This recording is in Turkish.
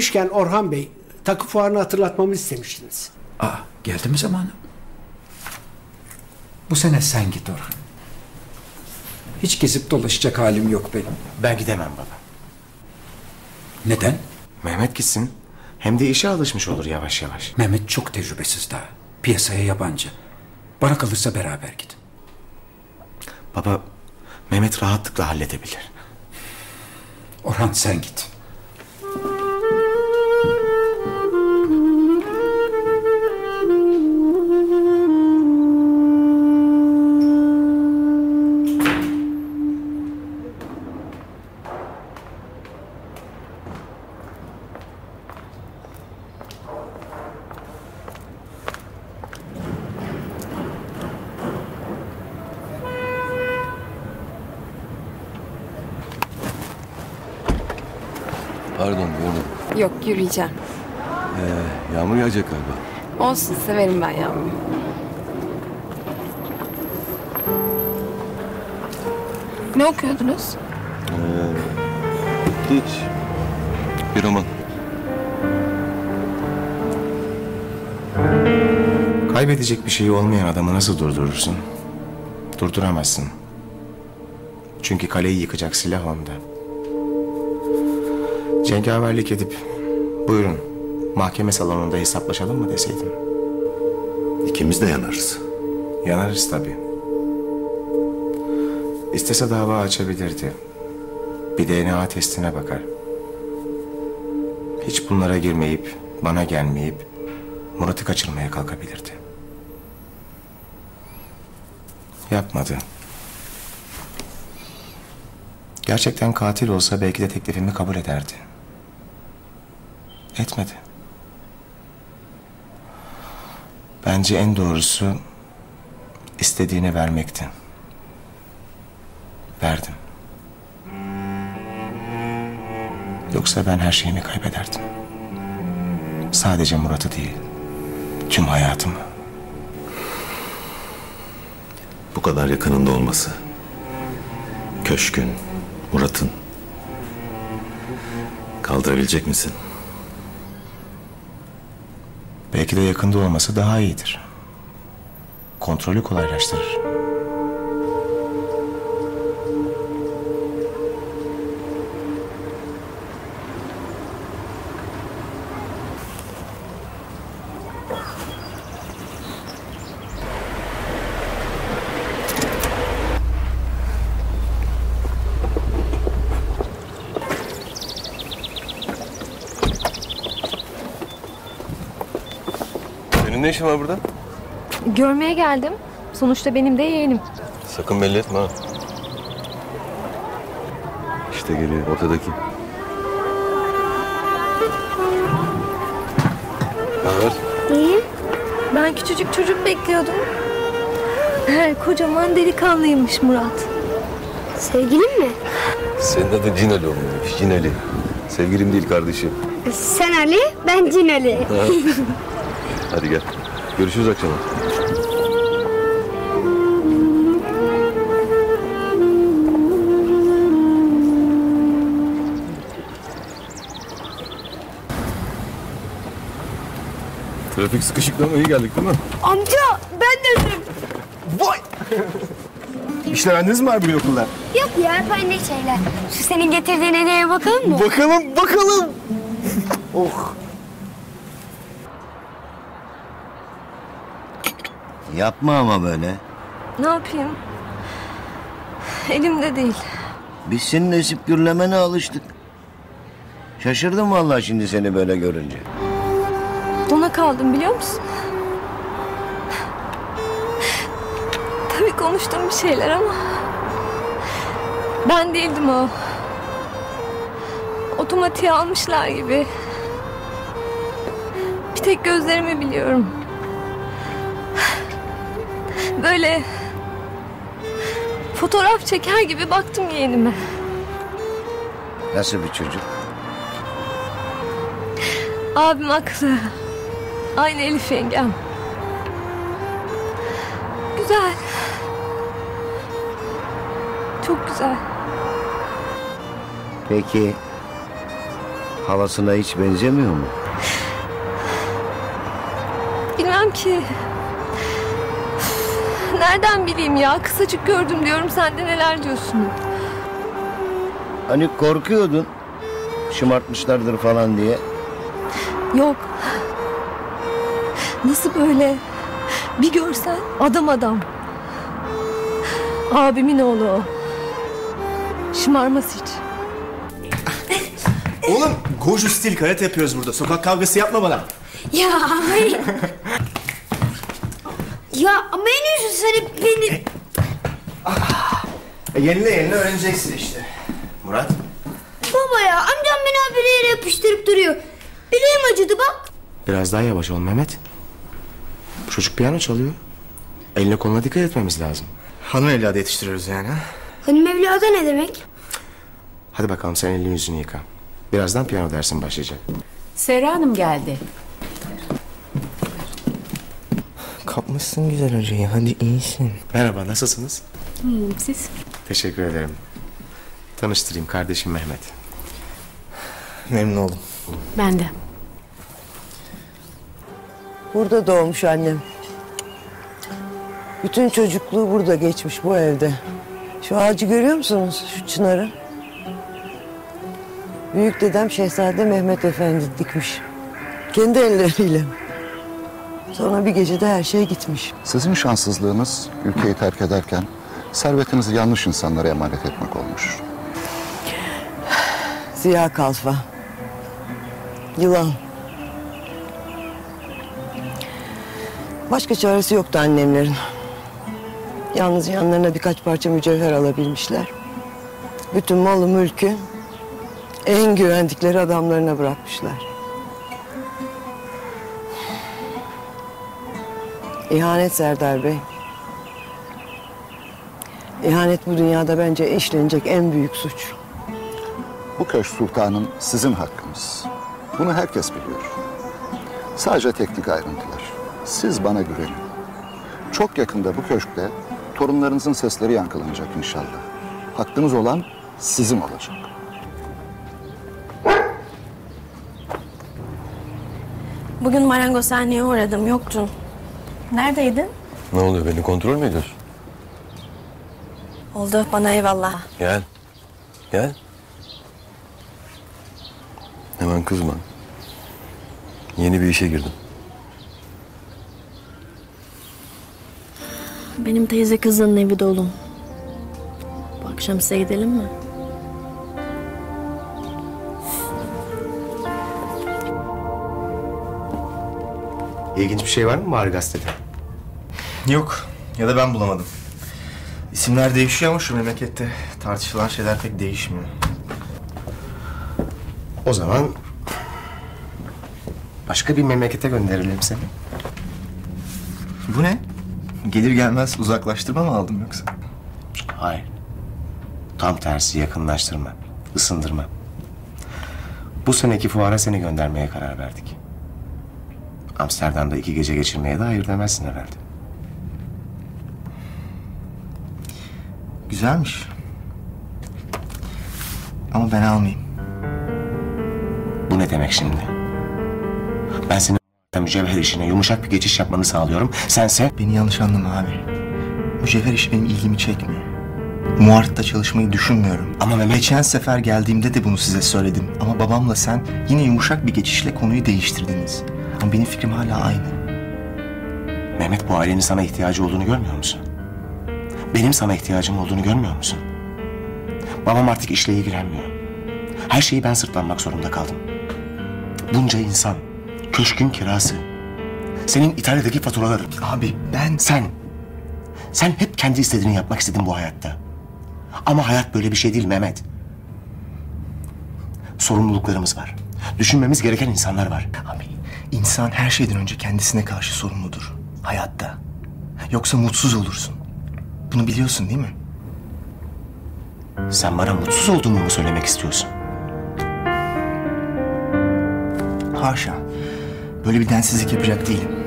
Demişken Orhan Bey, takı fuarını hatırlatmamı istemiştiniz. Aa, geldi mi zamanı? Bu sene sen git Orhan. Hiç gezip dolaşacak halim yok benim. Ben gidemem baba. Neden? Mehmet gitsin. Hem de işe alışmış olur yavaş yavaş. Mehmet çok tecrübesiz daha. Piyasaya yabancı. Bana kalırsa beraber git. Baba, Mehmet rahatlıkla halledebilir. Orhan sen git. Pardon gördüm. Yok yürüyeceğim. Yağmur yağacak galiba. Olsun severim ben yavrum. Ne okuyordunuz? Hiç. Bir roman. Kaybedecek bir şeyi olmayan adamı nasıl durdurursun? Durduramazsın. Çünkü kaleyi yıkacak silah onda. Cengaverlik edip buyurun mahkeme salonunda hesaplaşalım mı deseydin? İkimiz de yanarız. Yanarız tabii. İstese dava açabilirdi. Bir DNA testine bakar. Hiç bunlara girmeyip, bana gelmeyip Murat'ı kaçırmaya kalkabilirdi. Yapmadı. Gerçekten katil olsa belki de teklifimi kabul ederdi. Etmedi. Bence en doğrusu istediğini vermekti. Verdim. Yoksa ben her şeyimi kaybederdim. Sadece Murat'ı değil, tüm hayatımı. Bu kadar yakınında olması. Köşkün, Murat'ın. Kaldırabilecek misin? Belki de yakında olması daha iyidir. Kontrolü kolaylaştırır. Ne işin var burada? Görmeye geldim. Sonuçta benim de yeğenim. Sakın belli etme ha. İşte geliyor ortadaki. Ne haber? İyiyim. Ben küçücük çocuk bekliyordum. He, kocaman delikanlıymış Murat. Sevgilin mi? Senin adın Cin Ali olmuş. Cin Ali. Sevgilim değil kardeşim. Sen Ali, ben Cin Ali. Hadi gel. Görüşürüz akşama. Trafik sıkışıklı ama iyi geldik değil mi? Amca, ben de özürüm. İşleriniz mi var bu okulda? Yok ya, hep aynı şeyler. Şu senin getirdiğin hediyeye bakalım mı? Bakalım, bakalım. oh. Yapma ama böyle. Ne yapayım? Elimde değil. Biz senin esip gürlemene alıştık. Şaşırdım vallahi şimdi seni böyle görünce. Dona kaldım biliyor musun? Tabii konuştum bir şeyler ama... Ben değildim o. Otomatiğe almışlar gibi. Bir tek gözlerimi biliyorum. Böyle... Fotoğraf çeker gibi baktım yeğenime. Nasıl bir çocuk? Abim haklı. Aynı Elif yengem. Güzel. Çok güzel. Peki halasına hiç benzemiyor mu? Bilmem ki. Nereden bileyim ya? Kısacık gördüm diyorum. Sen de neler diyorsun? Hani korkuyordun. Şımartmışlardır falan diye. Yok. Nasıl böyle? Bir görsen adam adam. Abimin oğlu o. Şımarmaz hiç. Oğlum goju stil karate yapıyoruz burada. Sokak kavgası yapma bana. Ya hayır. Ya ama en iyisi sen hep beni... E, yenile yenile öğreneceksin işte. Murat. Baba ya amcam beni habire yere yapıştırıp duruyor. Bileğim acıdı bak. Biraz daha yavaş ol Mehmet. Bu çocuk piyano çalıyor. Eline koluna dikkat etmemiz lazım. Hanım evladı yetiştiriyoruz yani ha. Hani Mevla'da ne demek? Hadi bakalım sen elini yüzünü yıka. Birazdan piyano dersin başlayacak. Serra Hanım geldi. Kapmışsın güzel hocayı. Hadi iyisin. Merhaba nasılsınız? İyiyim siz? Teşekkür ederim. Tanıştırayım kardeşim Mehmet. Memnun oldum. Ben de. Burada doğmuş annem. Bütün çocukluğu burada geçmiş bu evde. Şu ağacı görüyor musunuz? Şu çınarı. Büyük dedem Şehzade Mehmet Efendi dikmiş. Kendi elleriyle. Sonra bir gecede her şey gitmiş. Sizin şanssızlığınız ülkeyi terk ederken servetinizi yanlış insanlara emanet etmek olmuş. Ziya Kalfa. Yılan. Başka çaresi yoktu annemlerin. Yalnız yanlarına birkaç parça mücevher alabilmişler. Bütün malı mülkü en güvendikleri adamlarına bırakmışlar. İhanet Serdar Bey. İhanet bu dünyada bence işlenecek en büyük suç. Bu köşk sultanım sizin hakkınız. Bunu herkes biliyor. Sadece teknik ayrıntılar. Siz bana güvenin. Çok yakında bu köşkte torunlarınızın sesleri yankılanacak inşallah. Hakkınız olan sizin olacak. Bugün marangozhaneye uğradım. Yoktun. Neredeydin? Ne oluyor beni kontrol mü ediyorsun? Oldu. Bana eyvallah. Gel. Gel. Hemen kızma. Yeni bir işe girdim. Benim teyze kızının evi dolu. Bu akşam size gidelim mi? İlginç bir şey var mı Bahar Gazete'de? Yok. Ya da ben bulamadım. İsimler değişiyor ama şu memlekette tartışılan şeyler pek değişmiyor. O zaman başka bir memlekete gönderelim seni. Bu ne? Gelir gelmez uzaklaştırma mı aldım yoksa? Hayır. Tam tersi yakınlaştırma, ısındırma. Bu seneki fuara seni göndermeye karar verdik. Amsterdam'da iki gece geçirmeye de hayır demezsin herhalde. Güzelmiş. Ama ben almayayım. Bu ne demek şimdi? Ben senin mücevher işine yumuşak bir geçiş yapmanı sağlıyorum. Sense... Beni yanlış anlama abi. Mücevher işi benim ilgimi çekmiyor. Muart'ta çalışmayı düşünmüyorum. Ama Mehmet... Geçen sefer geldiğimde de bunu size söyledim. Ama babamla sen yine yumuşak bir geçişle konuyu değiştirdiniz. Ama benim fikrim hala aynı. Mehmet bu ailenin sana ihtiyacı olduğunu görmüyor musun? Benim sana ihtiyacım olduğunu görmüyor musun? Babam artık işle ilgilenmiyor. Her şeyi ben sırtlanmak zorunda kaldım. Bunca insan, köşkün kirası, senin İtalya'daki faturaların. Abi ben... Sen, sen hep kendi istediğini yapmak istedin bu hayatta. Ama hayat böyle bir şey değil Mehmet. Sorumluluklarımız var. Düşünmemiz gereken insanlar var. Abi insan her şeyden önce kendisine karşı sorumludur. Hayatta. Yoksa mutsuz olursun. Bunu biliyorsun değil mi? Sen bana mutsuz olduğumu mu söylemek istiyorsun? Haşa. Böyle bir densizlik yapacak değilim.